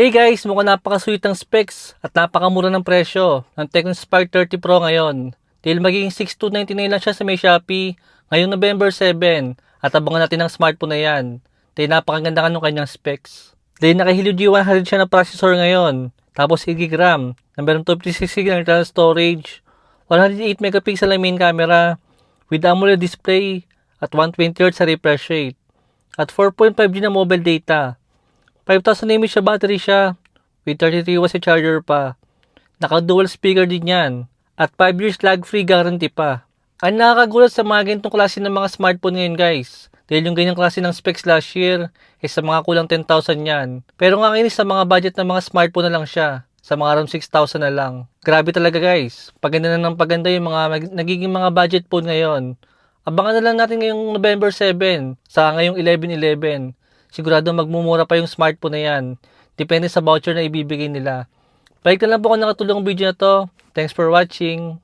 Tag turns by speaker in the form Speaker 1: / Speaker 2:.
Speaker 1: Hey guys, mukhang napakasweet ang specs at napakamura ng presyo ng Tecno Spark 30 Pro ngayon. Dahil magiging 6299 lang siya sa may Shopee ngayong November 7 at abangan natin ang smartphone na yan. Dahil napakaganda nga nung kanyang specs. Dahil nakahilo G100 siya na processor ngayon. Tapos 8 GB RAM na meron 256 GB ng internal storage. 108 megapixel ang main camera with AMOLED display at 120Hz sa refresh rate. At 4.5G na mobile data. 5,000 mAh siya battery siya with 33 watts charger pa. Naka dual speaker din yan at 5 years lag free guarantee pa. Ang nakakagulat sa mga ganitong klase ng mga smartphone ngayon guys. Dahil yung ganyang klase ng specs last year is sa mga kulang 10,000 yan. Pero nga ngayon sa mga budget ng mga smartphone na lang siya. Sa mga around 6,000 na lang. Grabe talaga guys. Paganda na ng paganda yung mga nagiging mga budget phone ngayon. Abangan na lang natin ngayong November 7 sa ngayong 11-11. Sigurado magmumura pa yung smartphone na yan. Depende sa voucher na ibibigay nila. Balik na lang po kung nakatulong video na to. Thanks for watching.